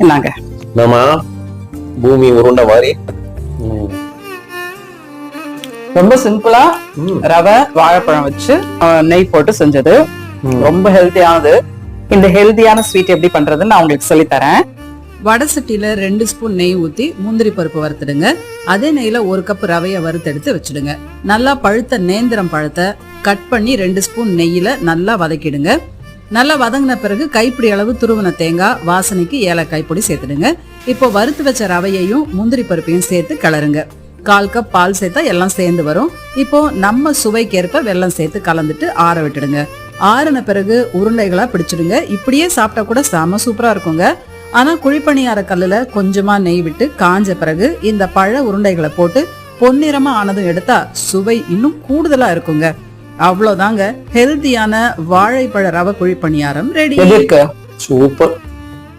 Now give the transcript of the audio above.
என்னங்க? நம்ம பூமி உருண்டை மாதிரி. ரொம்ப சிம்பிளா. ரவை வாழைப்பழம் வச்சு நெய் போட்டு செஞ்சது. ரொம்ப ஹெல்த்தியானது இந்த ஹெல்த்தியான ஸ்வீட் எப்படி பண்றதுன்னு நான் உங்களுக்கு சொல்லி தரேன். வடை சட்டியில ரெண்டு ஸ்பூன் நெய் ஊத்தி முந்திரி பருப்பு வறுத்துடுங்க. அதே நெய்ல ஒரு கப் ரவைய வறுத்தெடுத்து வச்சிடுங்க. நல்லா பழுத்த நேந்திரம் பழத்தை கட் பண்ணி ரெண்டு ஸ்பூன் நெய்யில நல்லா வதக்கிடுங்க. நல்லா வதங்கின பிறகு கைப்பிடி அளவு துருவன தேங்காய் வாசனைக்கு ஏலக்காய் பொடி சேர்த்துடுங்க. இப்போ வறுத்து வச்ச ரவையையும் முந்திரி பருப்பையும் சேர்த்து கிளறுங்க. கால் கப் பால் சேர்த்தா எல்லாம் சேர்ந்து வரும். இப்போ நம்ம சுவைக்கேற்ப வெள்ளம் சேர்த்து கலந்துட்டு ஆற விட்டுடுங்க. ஆறின பிறகு உருண்டைகளாக பிடிச்சிடுங்க. இப்படியே சாப்பிட்டா கூட செம சூப்பராக இருக்குங்க. ஆனால் குழிப்பணியார கல்லில் கொஞ்சமாக நெய் விட்டு காஞ்ச பிறகு இந்த பழ உருண்டைகளை போட்டு பொன்னிறமாக ஆனதும் எடுத்தா சுவை இன்னும் கூடுதலாக இருக்குங்க. அவ்வளவுதாங்க. ஹெல்த்தியான வாழைப்பழ ரவ குழிப்பணியாரம் ரெடி சூப்பர்.